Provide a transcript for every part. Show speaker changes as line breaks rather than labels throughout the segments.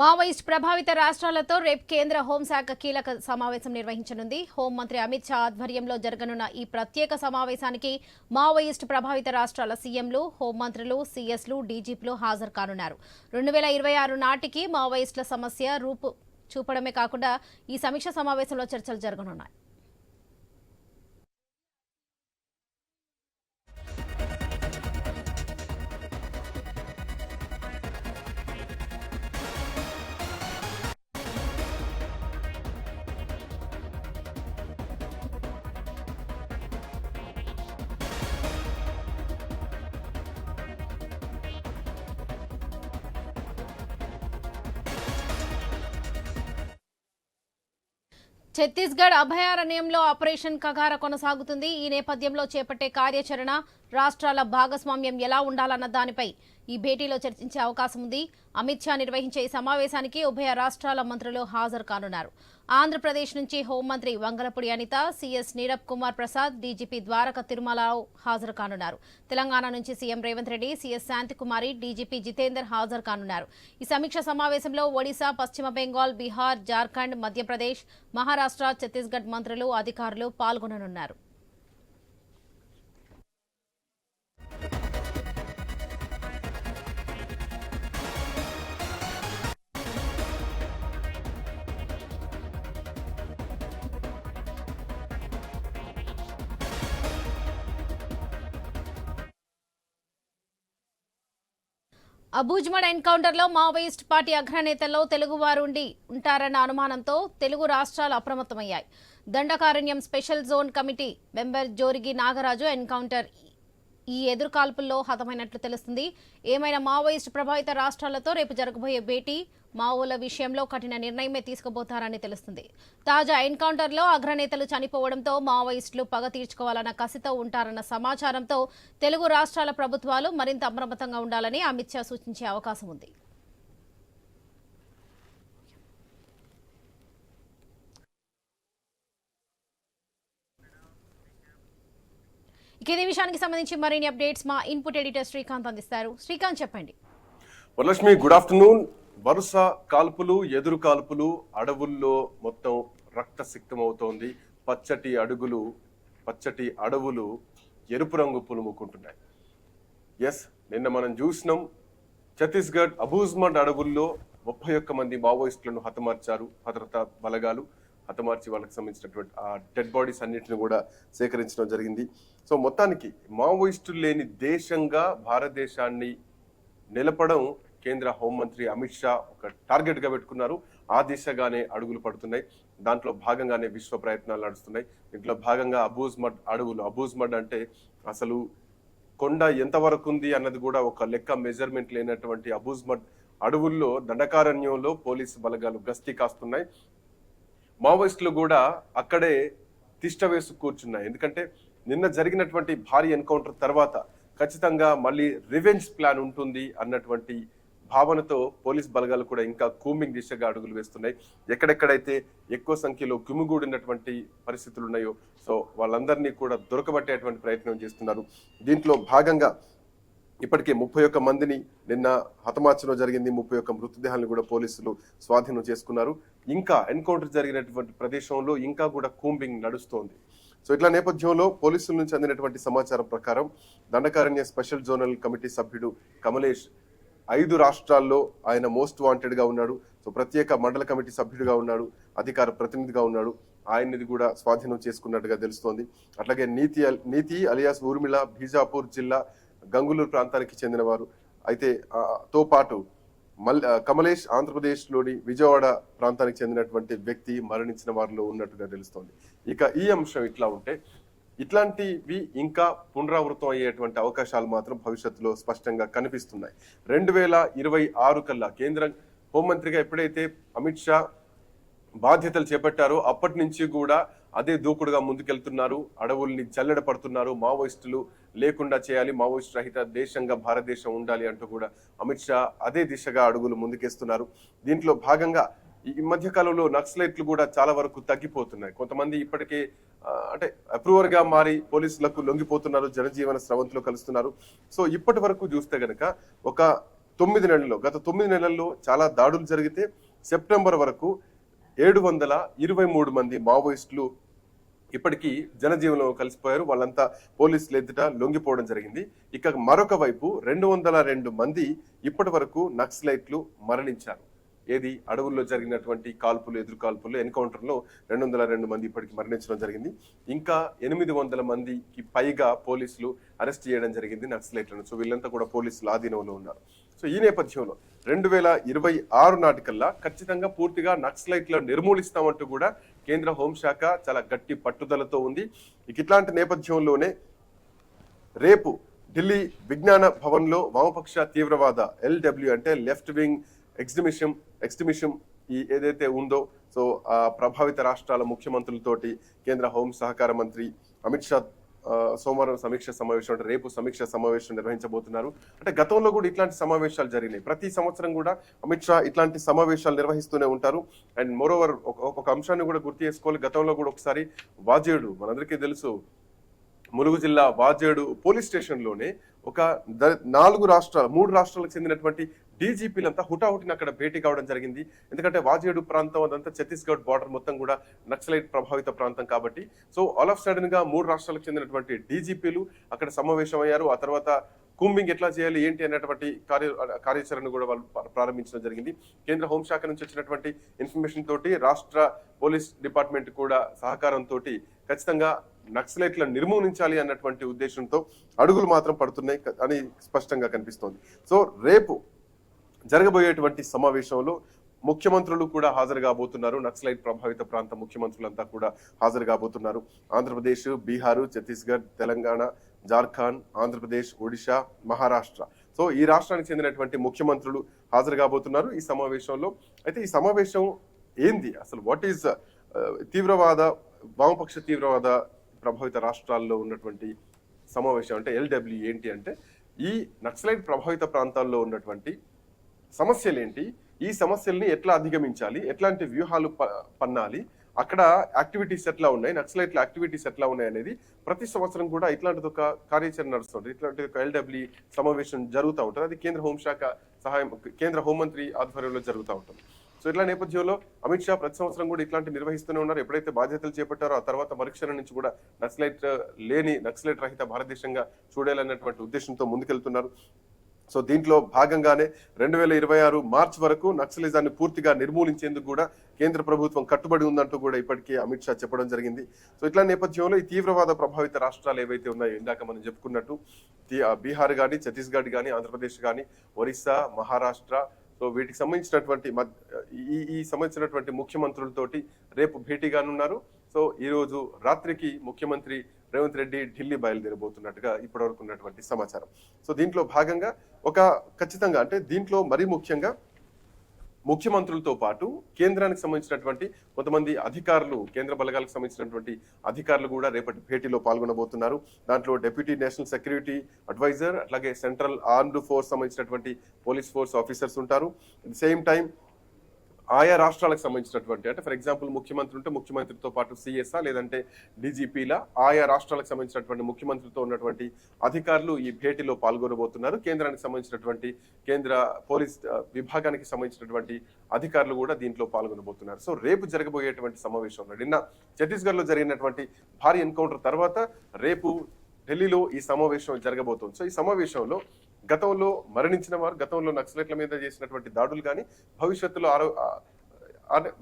Maoist ప్రభావిత రాష్ట్రాలతో రేపు కేంద్ర హోంశాఖ కీలక సమావేశం నిర్వహించనుంది. హోంమంత్రి అమిత్ షా ఆధ్వర్యంలో జరగనున్న ఈ ప్రత్యేక సమావేశానికి మావోయిస్ట్ ప్రభావిత రాష్ట్రాల సీఎంలు హోంమంత్రులు సీఎస్లు డీజీపీలు హాజరు కానున్నారు. రెండు వేల ఇరవై ఆరు నాటికి మావోయిస్టుల సమస్య రూపు చూపడమే కాకుండా ఈ సమీక్ష సమావేశంలో చర్చలు జరగనున్నాయి. ఛత్తీస్గఢ్ అభయారణ్యంలో ఆపరేషన్ కగార కొనసాగుతుంది. ఈ నేపథ్యంలో చేపట్టే కార్యాచరణ రాష్ట్రాల భాగస్వామ్యం ఎలా ఉండాలన్న దానిపై ఈ భేటీలో చర్చించే అవకాశం ఉంది. అమిత్ షా నిర్వహించే ఈ సమావేశానికి ఉభయ రాష్ట్రాల మంత్రులు హాజరు కానున్నారు. ఆంధ్రప్రదేశ్ నుంచి హోంమంత్రి వంగలపూడి అనిత సీఎస్ నీరబ్ కుమార్ ప్రసాద్ డీజీపీ ద్వారక తిరుమలరావు హాజరు కానున్నారు. తెలంగాణ నుంచి CM Revanth Reddy CS Shanti Kumari DGP Jitender హాజరు కానున్నారు. ఈ సమీక్ష సమావేశంలో ఒడిశా పశ్చిమ బెంగాల్ బీహార్ జార్ఖండ్ మధ్యప్రదేశ్ మహారాష్ట్ర ఛత్తీస్గఢ్ మంత్రులు అధికారులు పాల్గొననున్నారు. అబూజ్మడ్ ఎన్కౌంటర్లో మావోయిస్ట్ పార్టీ అగ్రనేతల్లో తెలుగువారు ఉండి ఉంటారన్న అనుమానంతో తెలుగు రాష్ట్రాలు అప్రమత్తమయ్యాయి. Dandakaranya special zone committee member Jorigi Nagaraju encounter ఈ ఎదురుకాల్పుల్లో హతమైనట్లు తెలుస్తుంది. ఏమైనా మావోయిస్ట్ ప్రభావిత రాష్ట్రాలతో రేపు జరగబోయే భేటీ మావోల విషయంలో కఠిన నిర్ణయమే తీసుకోబోతారని తెలుస్తుంది. తాజా ఎన్కౌంటర్లో అగ్రనేతలు చనిపోవడంతో మావోయిస్టులు పగ తీర్చుకోవాలన్న కసితో ఉంటారన్న సమాచారంతో తెలుగు రాష్ట్రాల ప్రభుత్వాలు మరింత అప్రమత్తంగా ఉండాలని అమిత్ షా సూచించే అవకాశం ఉంది. ఇక ఇదే విషయానికి సంబంధించి మరిన్ని అప్డేట్స్ మా ఇన్పుట్ ఎడిటర్ శ్రీకాంత్ అందిస్తారు. శ్రీకాంత్ చెప్పండి.
Varalakshmi good afternoon. వరుస కాల్పులు ఎదురు కాల్పులు అడవుల్లో మొత్తం రక్తసిక్తమవుతోంది. పచ్చటి అడుగులు పచ్చటి అడవులు ఎరుపు రంగు పులుముకుంటున్నాయి. ఎస్ నిన్న మనం చూసినాం ఛత్తీస్గఢ్ అబూజ్మండ్ అడవుల్లో ముప్పై ఒక్క మంది మావోయిస్టులను హతమార్చారు భద్రతా బలగాలు. హతమార్చి వాళ్ళకి సంబంధించినటువంటి ఆ డెడ్ బాడీస్ అన్నిటిని కూడా సేకరించడం జరిగింది. సో మొత్తానికి మావోయిస్టులు లేని దేశంగా భారతదేశాన్ని నిలపడం కేంద్ర హోంమంత్రి అమిత్ షా ఒక టార్గెట్గా పెట్టుకున్నారు. ఆ దిశగానే అడుగులు పడుతున్నాయి. దాంట్లో భాగంగానే విశ్వ ప్రయత్నాలు నడుస్తున్నాయి. దీంట్లో భాగంగా అబూజ్ మడ్ అడవులు అబూజ్ మడ్ అంటే అసలు కొండ ఎంతవరకు ఉంది అన్నది కూడా ఒక లెక్క మెజర్మెంట్ లేనటువంటి అబూజ్ మడ్ అడవుల్లో దండకారణ్యంలో పోలీసు బలగాలు గస్తీ కాస్తున్నాయి. మావోయిస్టులు కూడా అక్కడే తిష్ట వేసు కూర్చున్నాయి. ఎందుకంటే నిన్న జరిగినటువంటి భారీ ఎన్కౌంటర్ తర్వాత ఖచ్చితంగా మళ్ళీ రివెంజ్ ప్లాన్ ఉంటుంది అన్నటువంటి భావనతో పోలీస్ బలగాలు కూడా ఇంకా కూంబింగ్ దిశగా అడుగులు వేస్తున్నాయి. ఎక్కడెక్కడైతే ఎక్కువ సంఖ్యలో గుమిగూడినటువంటి పరిస్థితులు ఉన్నాయో సో వాళ్ళందరినీ కూడా దొరకబట్టేటువంటి ప్రయత్నం చేస్తున్నారు. దీంట్లో భాగంగా ఇప్పటికే ముప్పై ఒక్క మందిని నిన్న హతమార్చడం జరిగింది. ముప్పై ఒక్క మృతదేహాలను కూడా పోలీసులు స్వాధీనం చేసుకున్నారు. ఇంకా ఎన్కౌంటర్ జరిగినటువంటి ప్రదేశంలో ఇంకా కూడా కూంబింగ్ నడుస్తోంది. సో ఇట్లా నేపథ్యంలో పోలీసుల నుంచి అందినటువంటి సమాచారం ప్రకారం దండకారణ్య స్పెషల్ జోనల్ కమిటీ సభ్యుడు కమలేష్ ఐదు రాష్ట్రాల్లో ఆయన మోస్ట్ వాంటెడ్గా ఉన్నాడు. సో ప్రత్యేక మండల కమిటీ సభ్యుడిగా ఉన్నాడు. అధికార ప్రతినిధిగా ఉన్నాడు. ఆయనది కూడా స్వాధీనం చేసుకున్నట్టుగా తెలుస్తోంది. అట్లాగే నీతి అల్- నీతి అలియాస్ ఊర్మిళ బీజాపూర్ జిల్లా గంగులూరు ప్రాంతానికి చెందినవారు. అయితే తో పాటు మల్ కమలేష్ ఆంధ్రప్రదేశ్లోని విజయవాడ ప్రాంతానికి చెందినటువంటి వ్యక్తి మరణించిన వారిలో ఉన్నట్టుగా తెలుస్తోంది. ఇక ఈ అంశం ఇట్లా ఉంటే ఇట్లాంటివి ఇంకా పునరావృతం అయ్యేటువంటి అవకాశాలు మాత్రం భవిష్యత్తులో స్పష్టంగా కనిపిస్తున్నాయి. రెండు వేల ఇరవై ఆరు కల్లా కేంద్ర హోంమంత్రిగా ఎప్పుడైతే అమిత్ షా బాధ్యతలు చేపట్టారో అప్పటి నుంచి కూడా అదే దూకుడుగా ముందుకెళ్తున్నారు. అడవుల్ని జల్లెడ పడుతున్నారు. మావోయిస్టులు లేకుండా చేయాలి. మావోయిస్ట్ రహిత దేశంగా భారతదేశం ఉండాలి అంటూ కూడా అమిత్ షా అదే దిశగా అడుగులు ముందుకేస్తున్నారు. దీంట్లో భాగంగా ఈ మధ్య కాలంలో నక్సలైట్లు కూడా చాలా వరకు తగ్గిపోతున్నాయి. కొంతమంది ఇప్పటికే అంటే అప్రూవర్గా మారి పోలీసులకు లొంగిపోతున్నారు జనజీవన స్రవంతిలో కలుస్తున్నారు. సో ఇప్పటి వరకు చూస్తే గనక ఒక తొమ్మిది నెలల్లో గత తొమ్మిది నెలల్లో చాలా దాడులు జరిగితే సెప్టెంబర్ వరకు ఏడు వందల ఇరవై మూడు మంది మావోయిస్టులు ఇప్పటికీ జనజీవనం కలిసిపోయారు. వాళ్ళంతా పోలీసులు ఎదుట లొంగిపోవడం జరిగింది. ఇక మరొక వైపు రెండు వందల రెండు మంది ఇప్పటి వరకు నక్సలైట్లు మరణించారు. ఏది? అడవుల్లో జరిగినటువంటి కాల్పులు ఎదురు కాల్పులు ఎన్కౌంటర్లో రెండు వందల రెండు మంది ఇప్పటికి మరణించడం జరిగింది. ఇంకా ఎనిమిది వందల మందికి పైగా పోలీసులు అరెస్ట్ చేయడం జరిగింది నక్సలైట్లను. సో వీళ్ళంతా కూడా పోలీసులు ఆధీనంలో ఉన్నారు. సో ఈ నేపథ్యంలో రెండు వేల ఇరవై ఆరు నాటికల్లా ఖచ్చితంగా పూర్తిగా నక్సలైట్లను నిర్మూలిస్తామంటూ కూడా కేంద్ర హోంశాఖ చాలా గట్టి పట్టుదలతో ఉంది. ఇక ఇట్లాంటి నేపథ్యంలోనే రేపు ఢిల్లీ విజ్ఞాన భవన్లో వామపక్ష తీవ్రవాద ఎల్డబ్ల్యూ అంటే లెఫ్ట్ వింగ్ ఎక్స్టిమిషన్ ఎక్స్టిమిషన్ ఈ ఏదైతే ఉందో సో ఆ ప్రభావిత రాష్ట్రాల ముఖ్యమంత్రులతోటి కేంద్ర హోం సహకార మంత్రి అమిత్ షా సోమవారం సమీక్ష సమావేశం అంటే రేపు సమీక్ష సమావేశం నిర్వహించబోతున్నారు. అంటే గతంలో కూడా ఇట్లాంటి సమావేశాలు జరిగినాయి. ప్రతి సంవత్సరం కూడా అమిత్ షా ఇట్లాంటి సమావేశాలు నిర్వహిస్తూనే ఉంటారు. అండ్ మోరోవర్ ఒక అంశాన్ని కూడా గుర్తు చేసుకోవాలి. గతంలో కూడా ఒకసారి వాజేడు మనందరికీ తెలుసు ములుగు జిల్లా వాజేడు పోలీస్ స్టేషన్లోనే ఒక ద- నాలుగు రాష్ట్రాల మూడు రాష్ట్రాలకు చెందినటువంటి డీజీపీలంతా హుటాహుటిని అక్కడ భేటీ కావడం జరిగింది. ఎందుకంటే వాజేడు ప్రాంతం అదంతా ఛత్తీస్గఢ్ బార్డర్ మొత్తం కూడా నక్సలైట్ ప్రభావిత ప్రాంతం కాబట్టి. సో ఆల్ ఆఫ్ సడన్గా మూడు రాష్ట్రాలకు చెందినటువంటి డీజీపీలు అక్కడ సమావేశమయ్యారు. ఆ తర్వాత కూంబింగ్ ఎట్లా చేయాలి ఏంటి అనేటువంటి కార్య కార్యాచరణ కూడా వాళ్ళు ప్రారంభించడం జరిగింది. కేంద్ర హోంశాఖ నుంచి వచ్చినటువంటి ఇన్ఫర్మేషన్ తోటి రాష్ట్ర పోలీస్ డిపార్ట్మెంట్ కూడా సహకారంతో ఖచ్చితంగా నక్సలైట్లను నిర్మూలించాలి అన్నటువంటి ఉద్దేశంతో అడుగులు మాత్రం పడుతున్నాయి అని స్పష్టంగా కనిపిస్తోంది. సో రేపు జరగబోయేటువంటి సమావేశంలో ముఖ్యమంత్రులు కూడా హాజరు కాబోతున్నారు. నక్సలైట్ ప్రభావిత ప్రాంత ముఖ్యమంత్రులంతా కూడా హాజరు కాబోతున్నారు. ఆంధ్రప్రదేశ్ బీహారు ఛత్తీస్గఢ్ తెలంగాణ జార్ఖండ్ ఆంధ్రప్రదేశ్ ఒడిశా మహారాష్ట్ర. సో ఈ రాష్ట్రానికి చెందినటువంటి ముఖ్యమంత్రులు హాజరు కాబోతున్నారు ఈ సమావేశంలో. అయితే ఈ సమావేశం ఏంది? అసలు వాట్ ఈజ్ uh, తీవ్రవాద వామపక్ష తీవ్రవాద ప్రభావిత రాష్ట్రాల్లో ఉన్నటువంటి సమావేశం అంటే ఎల్డబ్ల్యూ ఏంటి అంటే ఈ నక్సలైట్ ప్రభావిత ప్రాంతాల్లో ఉన్నటువంటి సమస్యలు ఏంటి ఈ సమస్యల్ని ఎట్లా అధిగమించాలి? ఎట్లాంటి వ్యూహాలు ప- పన్నాలి? అక్కడ యాక్టివిటీస్ ఎట్లా ఉన్నాయి? నక్సలైట్ల యాక్టివిటీస్ ఎట్లా ఉన్నాయి అనేది ప్రతి సంవత్సరం కూడా ఇట్లాంటిది ఒక కార్యాచరణ నడుస్తుంది. ఇట్లాంటి ఒక ఎల్డబ్ల్యూ సమావేశం జరుగుతూ ఉంటుంది. అది కేంద్ర హోంశాఖ సహాయం కేంద్ర హోంమంత్రి ఆధ్వర్యంలో జరుగుతూ ఉంటుంది. సో ఇట్లా నేపథ్యంలో అమిత్ షా ప్రతి సంవత్సరం కూడా ఇట్లాంటి నిర్వహిస్తూనే ఉన్నారు. ఎప్పుడైతే బాధ్యతలు చేపట్టారో ఆ తర్వాత మరుక్షణం నుంచి కూడా నక్సలైట్ లేని నక్సలైట్ రహిత భారతదేశంగా చూడాలన్నటువంటి ఉద్దేశంతో ముందుకెళ్తున్నారు. సో దీంట్లో భాగంగానే రెండు వేల ఇరవై ఆరు మార్చ్ వరకు నక్సలిజాన్ని పూర్తిగా నిర్మూలించేందుకు కూడా కేంద్ర ప్రభుత్వం కట్టుబడి ఉందంటూ కూడా ఇప్పటికే అమిత్ షా చెప్పడం జరిగింది. సో ఇట్లా నేపథ్యంలో ఈ తీవ్రవాద ప్రభావిత రాష్ట్రాలు ఏవైతే ఉన్నాయో ఇందాక మనం చెప్పుకున్నట్టు తీ- బీహార్ కానీ ఛత్తీస్గఢ్ కానీ ఆంధ్రప్రదేశ్ కానీ ఒరిస్సా మహారాష్ట్ర సో వీటికి సంబంధించినటువంటి ఈ ఈ సంబంధించినటువంటి ముఖ్యమంత్రులతోటి రేపు భేటీ కానున్నారు. సో ఈరోజు రాత్రికి ముఖ్యమంత్రి రేవంత్ రెడ్డి ఢిల్లీ బయలుదేరబోతున్నట్టుగా ఇప్పటివరకు ఉన్నటువంటి సమాచారం. సో దీంట్లో భాగంగా ఒక ఖచ్చితంగా అంటే దీంట్లో మరీ ముఖ్యంగా ముఖ్యమంత్రులతో పాటు కేంద్రానికి సంబంధించినటువంటి కొంతమంది అధికారులు కేంద్ర బలగాలకు సంబంధించినటువంటి అధికారులు కూడా రేపటి భేటీలో పాల్గొనబోతున్నారు. దాంట్లో డెప్యూటీ నేషనల్ సెక్యూరిటీ అడ్వైజర్ అట్లాగే సెంట్రల్ ఆర్మ్డ్ ఫోర్స్ సంబంధించినటువంటి పోలీస్ ఫోర్స్ ఆఫీసర్స్ ఉంటారు. అట్ సేమ్ టైం ఆయా రాష్ట్రాలకు సంబంధించినటువంటి అంటే ఫర్ ఎగ్జాంపుల్ ముఖ్యమంత్రి ఉంటే ముఖ్యమంత్రితో పాటు సిఎస్ఆ లేదంటే డీజీపీలా ఆయా రాష్ట్రాలకు సంబంధించినటువంటి ముఖ్యమంత్రితో ఉన్నటువంటి అధికారులు ఈ భేటీలో పాల్గొనబోతున్నారు. కేంద్రానికి సంబంధించినటువంటి కేంద్ర పోలీస్ విభాగానికి సంబంధించినటువంటి అధికారులు కూడా దీంట్లో పాల్గొనబోతున్నారు. సో రేపు జరగబోయేటువంటి సమావేశంలో నిన్న ఛత్తీస్గఢ్లో జరిగినటువంటి భారీ ఎన్కౌంటర్ తర్వాత రేపు ఢిల్లీలో ఈ సమావేశం జరగబోతుంది. సో ఈ సమావేశంలో గతంలో మరణించిన వారు గతంలో నక్సలైట్ల మీద చేసినటువంటి దాడులు కానీ భవిష్యత్తులో ఆరో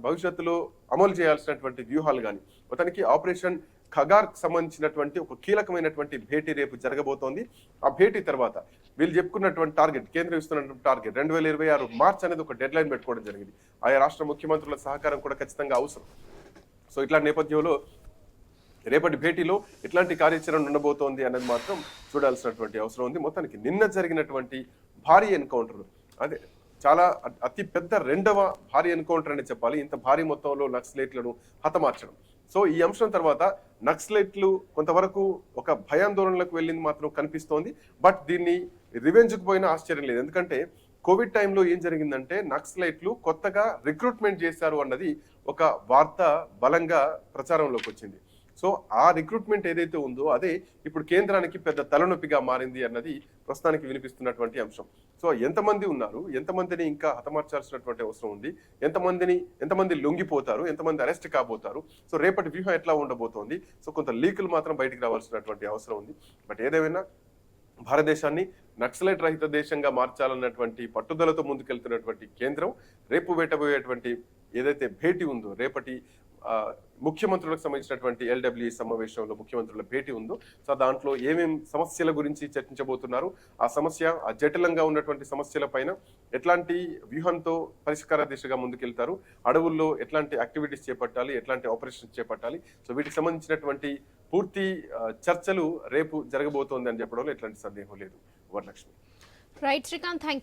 భవిష్యత్తులో అమలు చేయాల్సినటువంటి వ్యూహాలు కానీ మొత్తానికి ఆపరేషన్ ఖగార్కు సంబంధించినటువంటి ఒక కీలకమైనటువంటి భేటీ రేపు జరగబోతోంది. ఆ భేటీ తర్వాత వీళ్ళు చెప్పుకున్నటువంటి టార్గెట్ కేంద్రం ఇస్తున్నటువంటి టార్గెట్ రెండు వేల ఇరవై ఆరు మార్చ్ అనేది ఒక డెడ్ లైన్ పెట్టుకోవడం జరిగింది. ఆయా రాష్ట్ర ముఖ్యమంత్రుల సహకారం కూడా ఖచ్చితంగా అవసరం. సో ఇట్లా నేపథ్యంలో రేపటి భేటీలో ఎట్లాంటి కార్యాచరణ ఉండబోతోంది అనేది మాత్రం చూడాల్సినటువంటి అవసరం ఉంది. మొత్తానికి నిన్న జరిగినటువంటి భారీ ఎన్కౌంటర్ అదే చాలా అతి పెద్ద రెండవ భారీ ఎన్కౌంటర్ అని చెప్పాలి. ఇంత భారీ మొత్తంలో నక్సలైట్లను హతమార్చడం. సో ఈ అంశం తర్వాత నక్సలైట్లు కొంతవరకు ఒక భయాందోళనలకు వెళ్ళింది మాత్రం కనిపిస్తోంది. బట్ దీన్ని రివెంజ్కి పోయినా ఆశ్చర్యం లేదు. ఎందుకంటే కోవిడ్ టైంలో ఏం జరిగిందంటే నక్సలైట్లు కొత్తగా రిక్రూట్మెంట్ చేశారు అన్నది ఒక వార్త బలంగా ప్రచారంలోకి వచ్చింది. సో ఆ రిక్రూట్మెంట్ ఏదైతే ఉందో అదే ఇప్పుడు కేంద్రానికి పెద్ద తలనొప్పిగా మారింది అన్నది ప్రస్తుతానికి వినిపిస్తున్నటువంటి అంశం. సో ఎంతమంది ఉన్నారు? ఎంతమందిని ఇంకా హతమార్చాల్సినటువంటి అవసరం ఉంది? ఎంతమందిని ఎంతమంది లొంగిపోతారు? ఎంతమంది అరెస్ట్ కాబోతారు? సో రేపటి వ్యూహం ఎట్లా ఉండబోతోంది? సో కొంత లీకులు మాత్రం బయటికి రావాల్సినటువంటి అవసరం ఉంది. బట్ ఏదేమైనా భారతదేశాన్ని నక్సలైట్ రహిత దేశంగా మార్చాలన్నటువంటి పట్టుదలతో ముందుకెళ్తున్నటువంటి కేంద్రం రేపు వేటబోయేటువంటి ఏదైతే భేటీ ఉందో రేపటి ముఖ్యమంత్రులకు సంబంధించినటువంటి ఎల్డబ్ల్యూ సమావేశంలో ముఖ్యమంత్రుల భేటీ ఉందో. సో దాంట్లో ఏమేం సమస్యల గురించి చర్చించబోతున్నారు? ఆ సమస్య ఆ జటిలంగా ఉన్నటువంటి సమస్యల పైన ఎట్లాంటి వ్యూహంతో పరిష్కార దిశగా ముందుకెళ్తారు? అడవుల్లో ఎట్లాంటి యాక్టివిటీస్ చేపట్టాలి? ఎట్లాంటి ఆపరేషన్స్ చేపట్టాలి? సో వీటికి సంబంధించినటువంటి పూర్తి చర్చలు రేపు జరగబోతోంది అని చెప్పడంలో ఎట్లాంటి సందేహం లేదు. వరలక్ష్మి.
Right Srikanth thank